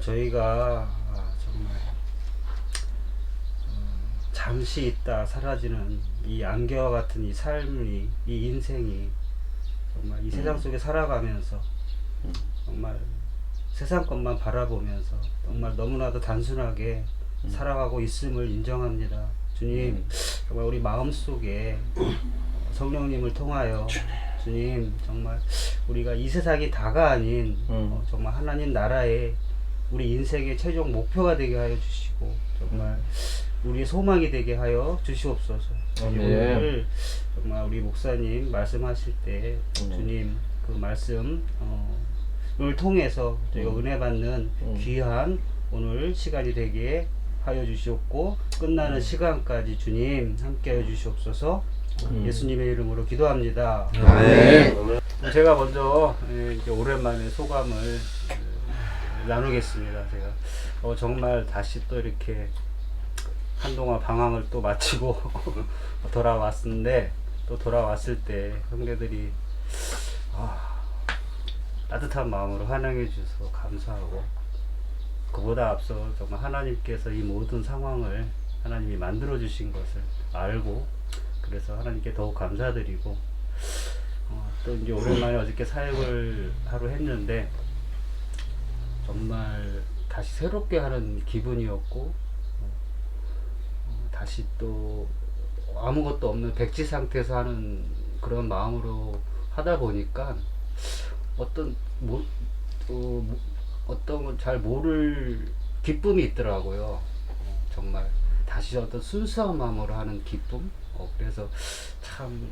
정말 저희가 아, 정말 어, 잠시 있다 사라지는 이 안개와 같은 이 삶이 이 인생이 정말 이 세상 속에 살아가면서 정말 세상 것만 바라보면서 정말 너무나도 단순하게 살아가고 있음을 인정합니다. 주님, 정말 우리 마음 속에 성령님을 통하여 주님. 정말 우리가 이 세상이 다가 아닌 음. 어, 정말 하나님 나라의 우리 인생의 최종 목표가 되게 하여 주시고 정말 우리의 소망이 되게 하여 주시옵소서. 아멘. 오늘 정말 우리 목사님 말씀하실 때 아멘. 주님 그 말씀 어, 을 통해서 저희가 은혜 받는 음. 귀한 오늘 시간이 되게 하여 주시옵고 끝나는 음. 시간까지 주님 함께 하여 주시옵소서 음. 예수님의 이름으로 기도합니다. 네. 제가 먼저 예, 이제 오랜만에 소감을 예, 나누겠습니다. 제가 어, 정말 다시 또 이렇게 한동안 방황을 또 마치고 돌아왔는데 또 돌아왔을 때 형제들이 아, 따뜻한 마음으로 환영해 주셔서 감사하고 그보다 앞서 정말 하나님께서 이 모든 상황을 하나님이 만들어 주신 것을 알고 그래서 하나님께 더욱 감사드리고 어, 또 이제 오랜만에 어저께 사역을 하루 했는데 정말 다시 새롭게 하는 기분이었고 어, 어, 다시 또 아무것도 없는 백지 상태에서 하는 그런 마음으로 하다 보니까 어떤 뭐, 어, 뭐- 어떤 건잘 모를 기쁨이 있더라고요. 어, 정말 다시 어떤 순수한 마음으로 하는 기쁨. 어, 그래서 참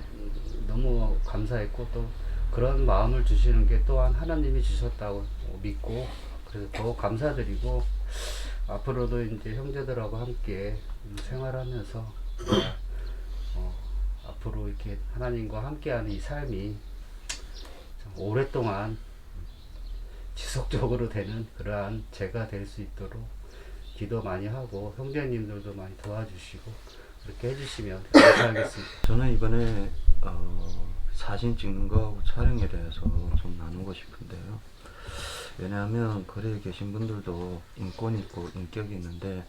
너무 감사했고 또 그런 마음을 주시는 게 또한 하나님이 주셨다고 믿고 그래서 더 감사드리고 앞으로도 이제 형제들하고 함께 음, 생활하면서 어, 앞으로 이렇게 하나님과 함께하는 이 삶이 참 오랫동안 지속적으로 되는 그러한 제가 될 수 있도록 기도 많이 하고 형제님들도 많이 도와주시고 그렇게 해주시면 감사하겠습니다. 저는 이번에 어, 사진 찍는 거하고 촬영에 대해서 좀 나누고 싶은데요. 왜냐하면 거리에 계신 분들도 인권이 있고 인격이 있는데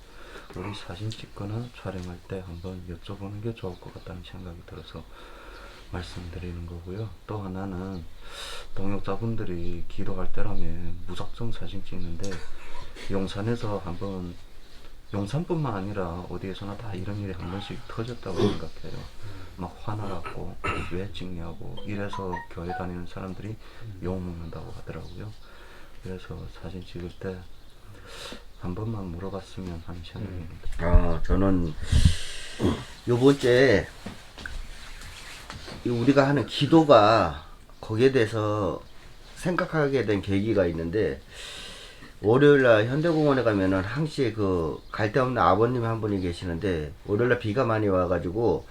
우리 사진 찍거나 촬영할 때 한번 여쭤보는 게 좋을 것 같다는 생각이 들어서 말씀드리는 거고요. 또 하나는 동역자분들이 기도할 때라면 무작정 사진 찍는데 용산에서 한번 용산뿐만 아니라 어디에서나 다 이런 일이 한 번씩 터졌다고 생각해요. 막 화나갖고 왜 찍냐고 이래서 교회 다니는 사람들이 욕 먹는다고 하더라고요. 그래서 사진 찍을 때 한 번만 물어봤으면 하는 생각입니다. 아, 저는 요번째 이 우리가 하는 기도가 거기에 대해서 생각하게 된 계기가 있는데 월요일 날 현대공원에 가면은 항시 그 갈 데 없는 아버님 한 분이 계시는데 월요일 날 비가 많이 와가지고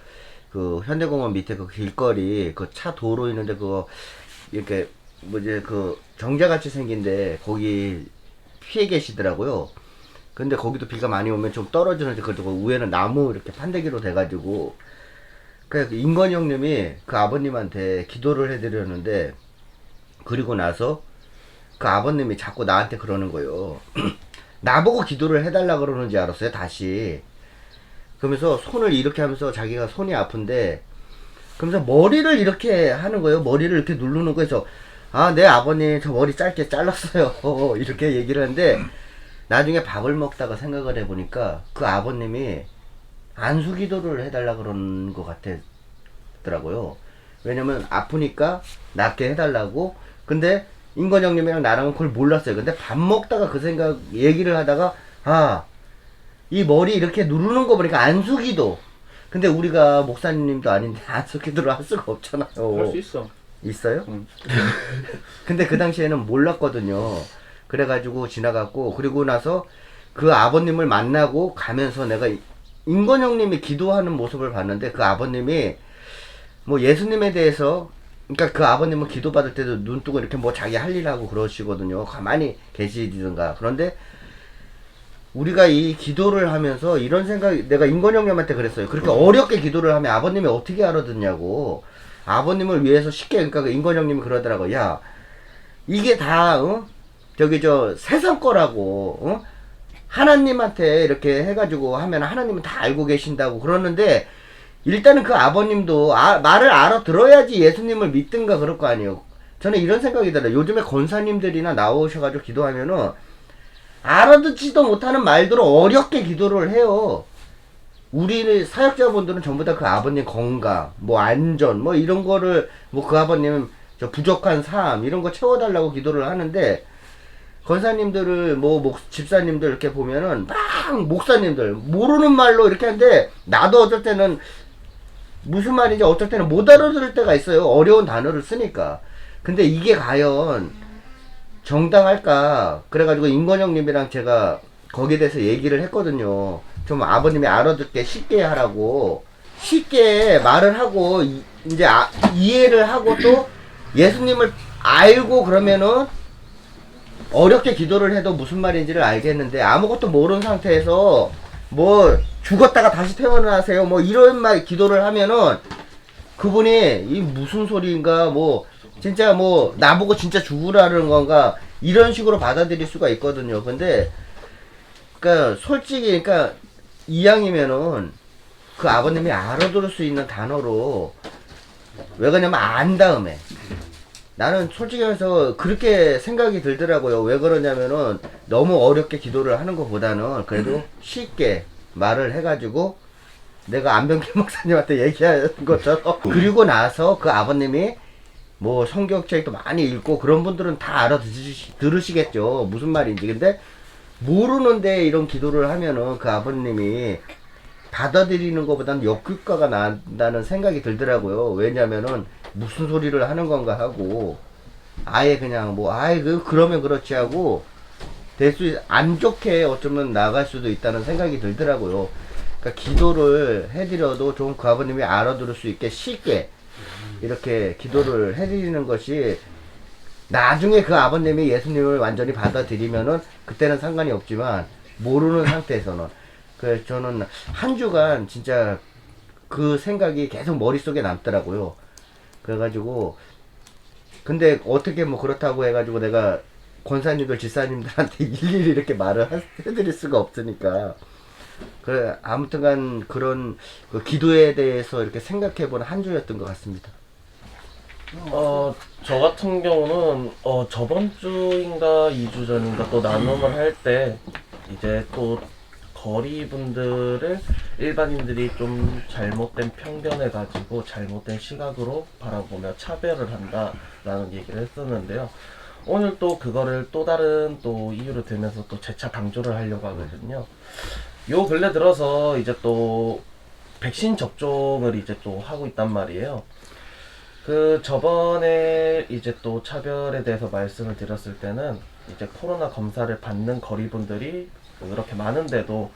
그 현대공원 밑에 그 길거리 그 차 도로 있는데 그거 이렇게 뭐지 그 정자같이 생긴데 거기 피해 계시더라고요. 근데 거기도 비가 많이 오면 좀 떨어지는데 그래도 그 위에는 나무 이렇게 판대기로 돼가지고 그 인건이 형님이 그 아버님한테 기도를 해드렸는데 그리고 나서 그 아버님이 자꾸 나한테 그러는 거예요. 나보고 기도를 해달라 그러는지 알았어요. 다시. 그러면서 손을 이렇게 하면서 자기가 손이 아픈데 그러면서 머리를 이렇게 하는 거예요. 머리를 이렇게 누르는 거에서 아, 내 아버님 저 머리 짧게 잘랐어요. 이렇게 얘기를 하는데 나중에 밥을 먹다가 생각을 해보니까 그 아버님이 안수 기도를 해달라 그러는 것 같더라고요. 왜냐면 아프니까 낫게 해달라고. 근데 인건 형님이랑 나랑은 그걸 몰랐어요. 근데 밥 먹다가 그 생각 얘기를 하다가 아, 이 머리 이렇게 누르는 거 보니까 안수 기도. 근데 우리가 목사님도 아닌데 안수 기도를 할 수가 없잖아요. 할 수 있어. 있어요? 응. 근데 그 당시에는 몰랐거든요. 그래가지고 지나갔고 그리고 나서 그 아버님을 만나고 가면서 내가 인건 형님이 기도하는 모습을 봤는데 그 아버님이 뭐 예수님에 대해서 그러니까 그 아버님은 기도 받을 때도 눈 뜨고 이렇게 뭐 자기 할 일 하고 그러시거든요. 가만히 계시든가. 그런데 우리가 이 기도를 하면서 이런 생각 내가 인건 형님한테 그랬어요. 그렇게 어렵게 기도를 하면 아버님이 어떻게 알아듣냐고. 아버님을 위해서 쉽게 그러니까 그 인건 형님이 그러더라고. 야 이게 다 어? 저기 저 세상 거라고 어? 하나님한테 이렇게 해가지고 하면 하나님은 다 알고 계신다고 그러는데 일단은 그 아버님도 아- 말을 알아 들어야지 예수님을 믿든가 그럴 거 아니에요. 저는 이런 생각이 들어요. 요즘에 권사님들이나 나오셔가지고 기도하면은 알아듣지도 못하는 말들을 어렵게 기도를 해요. 우리 사역자분들은 전부 다 그 아버님 건강, 뭐 안전, 뭐 이런 거를 뭐 그 아버님 저 부족한 삶 이런 거 채워달라고 기도를 하는데 권사님들을 뭐 목, 집사님들 이렇게 보면은 막 목사님들 모르는 말로 이렇게 하는데 나도 어쩔 때는 무슨 말인지 어쩔 때는 못 알아들을 때가 있어요. 어려운 단어를 쓰니까. 근데 이게 과연 정당할까? 그래가지고 임건영님이랑 제가 거기에 대해서 얘기를 했거든요. 좀 아버님이 알아듣게 쉽게 하라고. 쉽게 말을 하고 이, 제 아, 이해를 하고 또 예수님을 알고 그러면은 어렵게 기도를 해도 무슨 말인지를 알겠는데 아무것도 모르는 상태에서 뭐 죽었다가 다시 태어나세요 뭐 이런 말 기도를 하면은 그분이 이 무슨 소리인가 뭐 진짜 뭐 나보고 진짜 죽으라는 건가 이런 식으로 받아들일 수가 있거든요. 근데 그러니까 솔직히 그러니까 이왕이면은 그 아버님이 알아들을 수 있는 단어로 왜 그러냐면 안 다음에 나는 솔직히 해서 그렇게 생각이 들더라고요. 왜 그러냐면은 너무 어렵게 기도를 하는 것보다는 그래도 쉽게 말을 해가지고 내가 안병기 목사님한테 얘기한 것처럼 그리고 나서 그 아버님이 뭐 성경책도 많이 읽고 그런 분들은 다 알아들으시겠죠. 무슨 말인지. 근데 모르는데 이런 기도를 하면은 그 아버님이 받아들이는 것보다는 역효과가 난다는 생각이 들더라고요. 왜냐면은 무슨 소리를 하는 건가 하고 아예 그냥 뭐 아예 그 그러면 그렇지 하고 될 수 안 좋게 어쩌면 나갈 수도 있다는 생각이 들더라고요. 그러니까 기도를 해드려도 좀 그 아버님이 알아들을 수 있게 쉽게 이렇게 기도를 해드리는 것이 나중에 그 아버님이 예수님을 완전히 받아들이면은 그때는 상관이 없지만 모르는 상태에서는 그 저는 한 주간 진짜 그 생각이 계속 머릿속에 남더라고요. 그래가지고 근데 어떻게 뭐 그렇다고 해가지고 내가 권사님들 집사님들한테 일일이 이렇게 말을 하- 해드릴 수가 없으니까 그 아무튼간 그런 그 기도에 대해서 이렇게 생각해본 한 주였던 것 같습니다. 어, 저 같은 경우는 어, 저번 주인가 2주 전인가 또 나눔을 할 때 이제 또 거리 분들을 일반인들이 좀 잘못된 편견을 가지고 잘못된 시각으로 바라보며 차별을 한다라는 얘기를 했었는데요. 오늘 또 그거를 또 다른 또 이유를 들면서 또 재차 강조를 하려고 하거든요. 요 근래 들어서 이제 또 백신 접종을 이제 또 하고 있단 말이에요. 그 저번에 이제 또 차별에 대해서 말씀을 드렸을 때는 이제 코로나 검사를 받는 거리분들이 이렇게 많은데도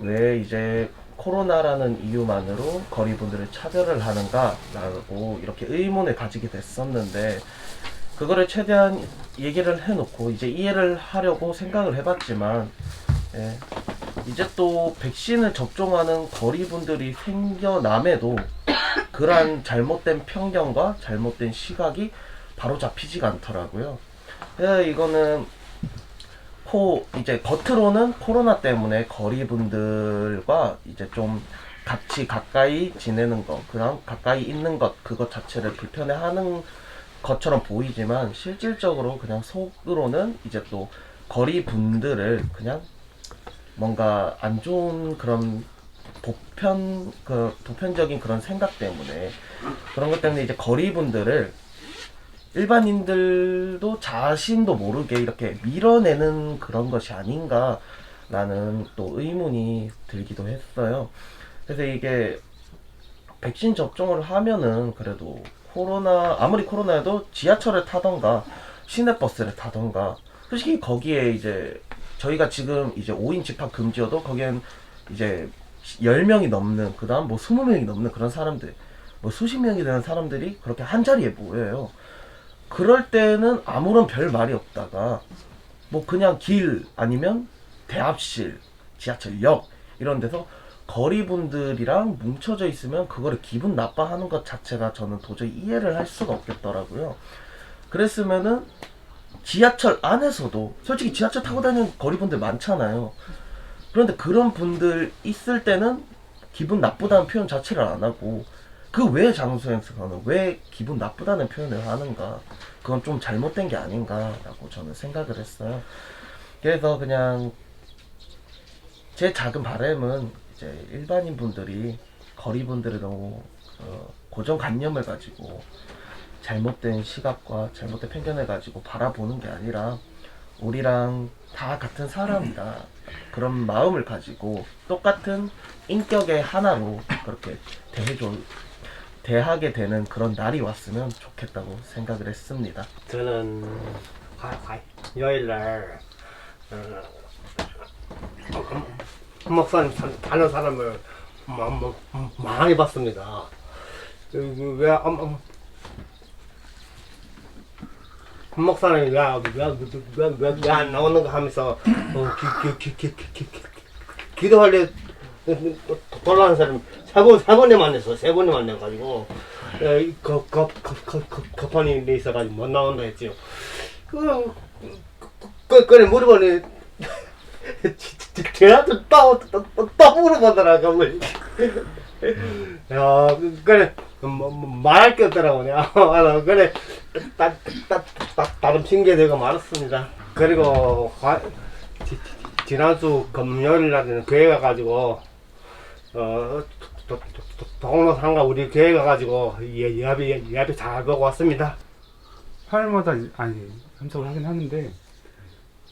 왜 이제 코로나라는 이유만으로 거리분들을 차별을 하는가라고 이렇게 의문을 가지게 됐었는데 그거를 최대한 얘기를 해놓고 이제 이해를 하려고 생각을 해봤지만 예, 이제 또 백신을 접종하는 거리분들이 생겨남에도 그러한 잘못된 편견과 잘못된 시각이 바로 잡히지가 않더라고요. 그래서 이거는 코 이제 겉으로는 코로나 때문에 거리 분들과 이제 좀 같이 가까이 지내는 것, 그냥 가까이 있는 것 그것 자체를 불편해하는 것처럼 보이지만 실질적으로 그냥 속으로는 이제 또 거리 분들을 그냥 뭔가 안 좋은 그런 보편 그 보편적인 그런 생각 때문에 그런 것 때문에 이제 거리 분들을 일반인들도 자신도 모르게 이렇게 밀어내는 그런 것이 아닌가라는 또 의문이 들기도 했어요. 그래서 이게 백신 접종을 하면은 그래도 코로나 아무리 코로나여도 지하철을 타던가 시내버스를 타던가 솔직히 거기에 이제 저희가 지금 이제 5인 집합 금지여도 거기엔 이제 10명이 넘는 그다음 뭐 20명이 넘는 그런 사람들 뭐 수십 명이 되는 사람들이 그렇게 한 자리에 모여요. 그럴 때는 아무런 별 말이 없다가 뭐 그냥 길 아니면 대합실, 지하철역 이런 데서 거리 분들이랑 뭉쳐져 있으면 그거를 기분 나빠하는 것 자체가 저는 도저히 이해를 할 수가 없겠더라고요. 그랬으면은 지하철 안에서도 솔직히 지하철 타고 다니는 거리 분들 많잖아요. 그런데 그런 분들 있을 때는 기분 나쁘다는 표현 자체를 안 하고 그외 장소에서는 왜 기분 나쁘다는 표현을 하는가 그건 좀 잘못된 게 아닌가라고 저는 생각을 했어요. 그래서 그냥 제 작은 바람은 이제 일반인 분들이 거리 분들을 너무 어, 고정관념을 가지고 잘못된 시각과 잘못된 편견을 가지고 바라보는 게 아니라 우리랑 다 같은 사람이다 그런 마음을 가지고 똑같은 인격의 하나로 그렇게 대해줘 대하게 되는 그런 날이 왔으면 좋겠다고 생각을 했습니다. 저는 요일날 어, 한 목사님 사- 다른 사람을 많이 봤습니다. 그, 그, 왜, 한국 사람이 왜왜왜왜안 나오는 거 하면서 어, 기도할래 돌아가는 사람이 세번세 번에 만났어 세 번에 만나가지고 급급급급급한이 돼 있어가지고 못 나온다 했지요. 그, 그, 그 그래 물어보니 대한테 따따 따 물어보더라고 야 그, 그래. 뭐, 뭐, 말할 게 없더라고. 야, 아, 그래, 따, 따, 따, 다른 핑계대고 말았습니다. 그리고, 화, 지, 지- 지난주 금요일 날에는 교회 가가지고, 어, 동로 상가 우리 교회 가가지고, 예, 예배, 예배 잘 보고 왔습니다. 화요일마다 이- 아니 참석을 하긴 하는데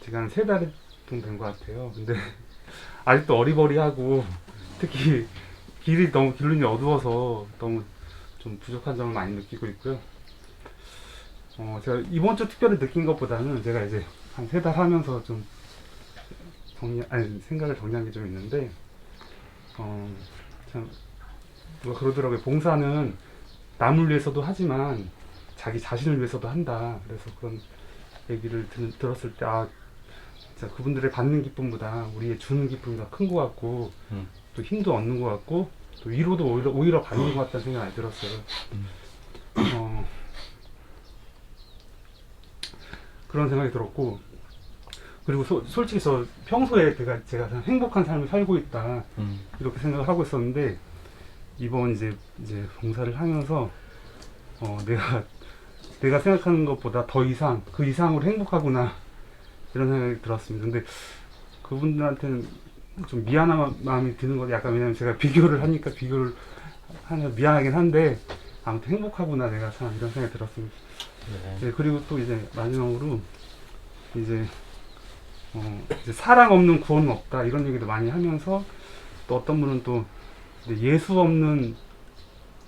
제가 한 세 달 정도 된 것 같아요. 근데 아직도 어리버리하고 특히 길이 너무 길눈이 어두워서 너무 좀 부족한 점을 많이 느끼고 있고요. 어 제가 이번 주 특별히 느낀 것보다는 제가 이제 한 세 달 하면서 좀 정리 아니 생각을 정리한 게 좀 있는데 어 참 누가 그러더라고요. 봉사는 남을 위해서도 하지만 자기 자신을 위해서도 한다. 그래서 그런 얘기를 들, 들었을 때, 아, 진짜 그분들의 받는 기쁨보다 우리의 주는 기쁨이 더 큰 것 같고, 음. 또 힘도 얻는 것 같고, 또 위로도 오히려, 오히려 받는 것 같다는 생각이 들었어요. 어, 그런 생각이 들었고, 그리고 소- 솔직히 저 평소에 제가, 제가 행복한 삶을 살고 있다. 음. 이렇게 생각을 하고 있었는데 이번 이제 이제 봉사를 하면서 어 내가 내가 생각하는 것보다 더 이상 그 이상으로 행복하구나 이런 생각이 들었습니다. 근데 그분들한테는 좀 미안한 마음이 드는 거 약간 왜냐면 제가 비교를 하니까 비교를 하면 미안하긴 한데 아무튼 행복하구나 내가 참 이런 생각이 들었습니다. 네, 그리고 또 이제 마지막으로 이제 어, 이제 사랑 없는 구원은 없다 이런 얘기도 많이 하면서 또 어떤 분은 또 예수 없는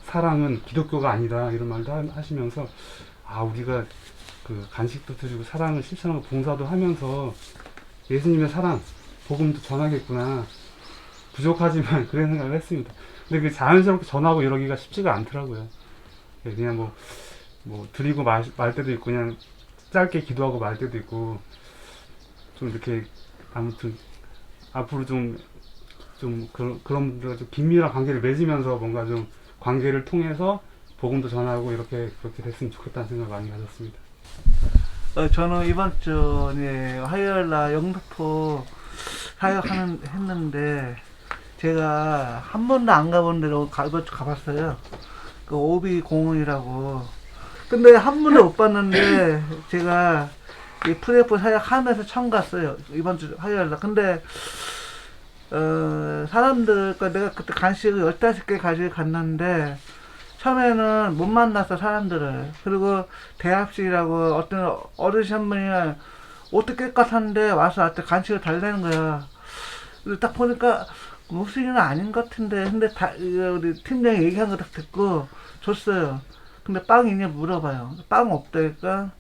사랑은 기독교가 아니다 이런 말도 하- 하시면서 아 우리가 그 간식도 드리고 사랑을 실천하고 봉사도 하면서 예수님의 사랑 복음도 전하겠구나 부족하지만 그런 생각을 했습니다. 근데 그 자연스럽게 전하고 이러기가 쉽지가 않더라고요. 예, 그냥 뭐, 뭐 드리고 말, 말 때도 있고 그냥 짧게 기도하고 말 때도 있고 좀 이렇게 아무튼 앞으로 좀 좀 그런 그런 분들과 좀 긴밀한 관계를 맺으면서 뭔가 좀 관계를 통해서 복음도 전하고 이렇게 그렇게 됐으면 좋겠다는 생각을 많이 가졌습니다. 어, 저는 이번 주 네, 화요일 날 영등포 사역하는 했는데 제가 한 번도 안 가본 데로 가, 이번 주 가봤어요. 그 오비 공원이라고. 근데 한 번도 못 봤는데 제가 이 프레프 사역하면서 처음 갔어요. 이번 주 화요일 날. 근데 어, 사람들과 내가 그때 간식을 15개 가지고 갔는데 처음에는 못 만났어 사람들을 그리고 대합실이라고 어떤 어르신 한 분이 옷도 깨끗한데 와서 나한테 간식을 달라는 거야 딱 보니까 목소리는 아닌 것 같은데. 근데 다 우리 팀장이 얘기한 거 딱 듣고 줬어요. 근데 빵이 있냐 물어봐요. 빵 없다니까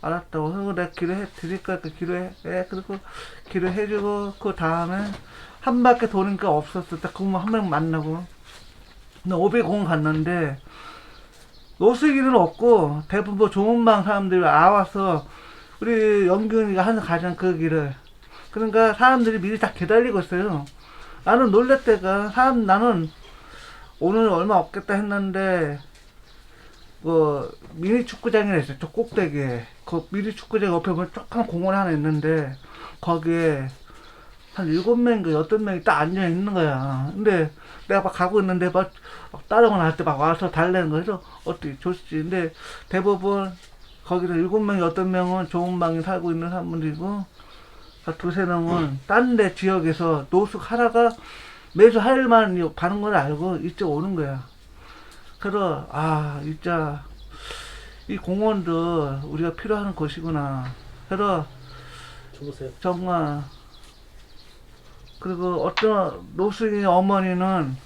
알았다고 그리고 내가 기도해 드릴 거니까 기도해. 예, 그리고 기도해주고 그 다음에 한 바퀴 도니까 없었어. 딱 그분 한명 만나고. 근데 오백공원 갔는데 노숙이는 없고 대부분 뭐 좋은 방 사람들이 와와서 우리 영균이가 항상 가잖아 그 길을 그러니까 사람들이 미리 다 기다리고 있어요 나는 놀랄 때가 사람 나는 오늘 얼마 없겠다 했는데 그 미니 축구장이 있어요. 저 꼭대기에 그 미니 축구장 옆에 보면 조그만 공원 하나 있는데 거기에 한 일곱 명인가 여덟 명이 딱 앉아 있는 거야. 근데 내가 막 가고 있는데 막, 막 따라오고 날때막 와서 달래는. 그래서 어떻게 좋지. 근데 대부분 거기서 일곱 명, 여덟 명은 좋은 방에 살고 있는 사람들이고 한 두세 명은 딴 데 지역에서 노숙 하다가 매주 하일만 가는 걸 알고 이쪽 오는 거야. 그래서 아 진짜 이 공원도 우리가 필요한 곳이구나. 그래서 주무세요. 정말 그리고 어떤 노숙인 어머니는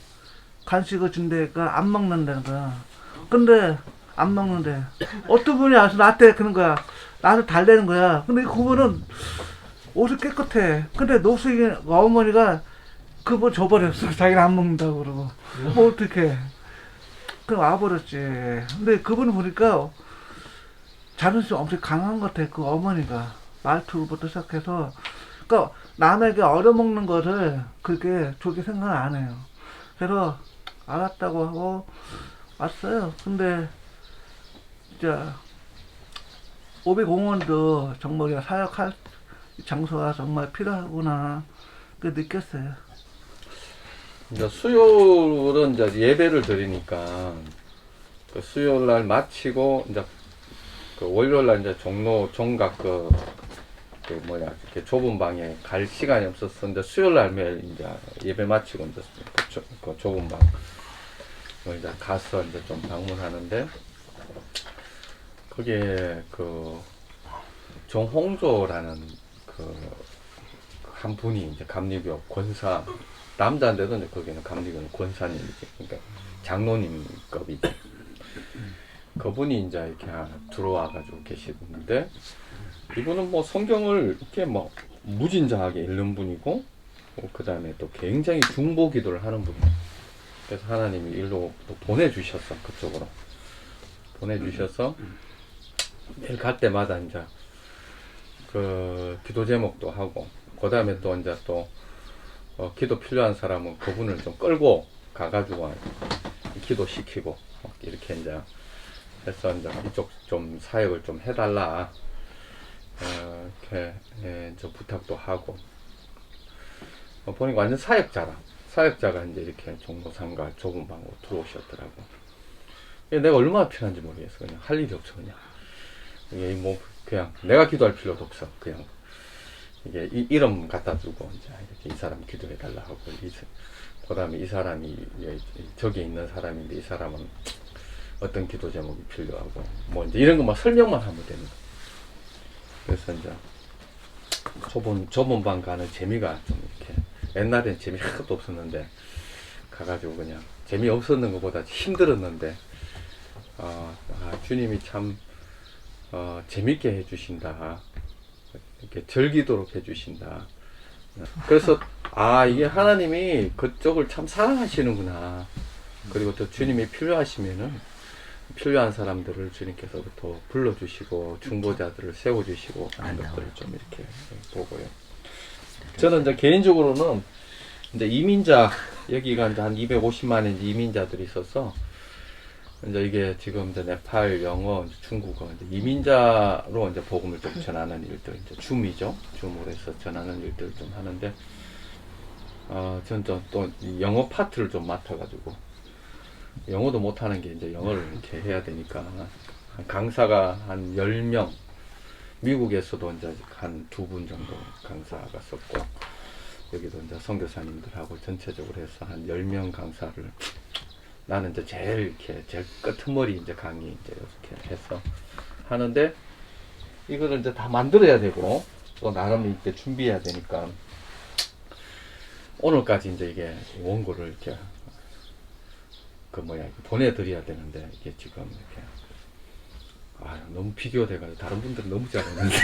간식을 준대니까 안 먹는다는 거야. 근데 안 먹는데 어떤 분이 와서 나한테 그런 거야. 나한테 달래는 거야. 근데 그분은 옷이 깨끗해. 근데 노숙인 어머니가 그분 줘버렸어. 자기는 안 먹는다고 그러고. 뭐 어떡해. 그럼 와버렸지. 근데 그분 보니까 자존심 엄청 강한 것 같아. 그 어머니가. 말투부터 시작해서. 그러니까 남에게 얻어먹는 거를 그렇게 좋게 생각 안 해요. 그래서 알았다고 하고 왔어요. 근데 진짜 오비공원도 정말 우리가 사역할 장소가 정말 필요하구나 그 느꼈어요. 이제 수요일은 이제 예배를 드리니까 그 수요일 날 마치고 이제 그 월요일 날 이제 종로 종각 그, 그 뭐야 이렇게 좁은 방에 갈 시간이. 이제 수요일 날 매일 이제 예배 마치고 이제 그, 좁- 그 좁은 방 이제 가서 이제 좀 방문하는데 거기에 그 정홍조라는 그 한 분이 이제 감리교 권사 남자인데도 이제 거기는 감리교는 권사님이지 그러니까 장로님급이지 그분이 이제 이렇게 들어와 가지고 계시는데 이분은 뭐 성경을 이렇게 뭐 무진장하게 읽는 분이고 그 다음에 또 굉장히 중보 기도를 하는 분이에요 그래서 하나님이 일로 또 보내주셨어 그쪽으로. 보내주셔서 매일 갈 때마다 이제 그 기도 제목도 하고 그 다음에 또 이제 또 어, 기도 필요한 사람은 그분을 좀 끌고 가가지고 기도 시키고 이렇게 이제 해서 이제 이쪽 좀 사역을 좀 해달라. 어, 이렇게 예, 저 부탁도 하고. 어, 보니까 완전 사역자라 사역자가 이제 이렇게 종로상가 좁은 방으로 들어오셨더라고. 내가 얼마나 필요한지 모르겠어. 그냥 할 일이 없어 그냥. 이게 뭐 그냥 내가 기도할 필요도 없어 그냥 이게 이, 이름 갖다 주고 이제 이렇게 이 사람 기도해 달라 하고 이, 그다음에 이 사람이 저기 있는 사람인데 이 사람은 어떤 기도 제목이 필요하고 뭐 이제 이런 것만 설명만 하면 거. 그래서 이제 좁은 좁은 방 가는 재미가 좀 이렇게 옛날엔 재미 하나도 없었는데 가가지고 그냥 재미 없었는 것보다 힘들었는데 어, 아, 주님이 참 어, 재밌게 해주신다. 이렇게 즐기도록 해주신다. 그래서 아 이게 하나님이 그쪽을 참 사랑하시는구나. 그리고 또 주님이 필요하시면은 필요한 사람들을 주님께서부터 불러주시고 중보자들을 세워주시고 하는 것들을 좀 이렇게 보고요. 저는 이제 개인적으로는 이제 이민자 여기가 이제 한 250만의 이민자들이 있어서 이제 이게 지금 이제 네팔, 영어, 이제 중국어 이제 이민자로 이제 복음을 좀 전하는 일들 이제 줌이죠. 줌으로 해서 전하는 일들을 좀 하는데 어, 전또 영어 파트를 좀 맡아가지고 영어도 못하는 게 이제 영어를 이렇게 해야 되니까 한 강사가 한 10명 미국에서도 이제 한 두 분 정도 강사가 썼고 여기도 이제 선교사님들하고 전체적으로 해서 한 10명 강사를 나는 이제 제일 이렇게 제일 끝머리 이제 강의 이제 이렇게 해서 하는데 이거를 이제 다 만들어야 되고 또 나름 이렇게 준비해야 되니까 오늘까지 이제 이게 원고를 이렇게 그 뭐야 보내드려야 되는데 이게 지금 이렇게. 아 너무 비교돼가지고 다른 분들은 너무 잘했는데.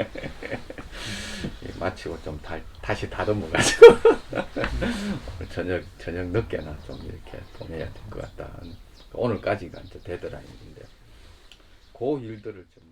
이 마치고 좀 다, 다시 다듬어 가지고 오늘 저녁 저녁 늦게나 좀 이렇게 보내야 될 것 같다. 오늘까지가 이제 데드라인인데 그 일들을 좀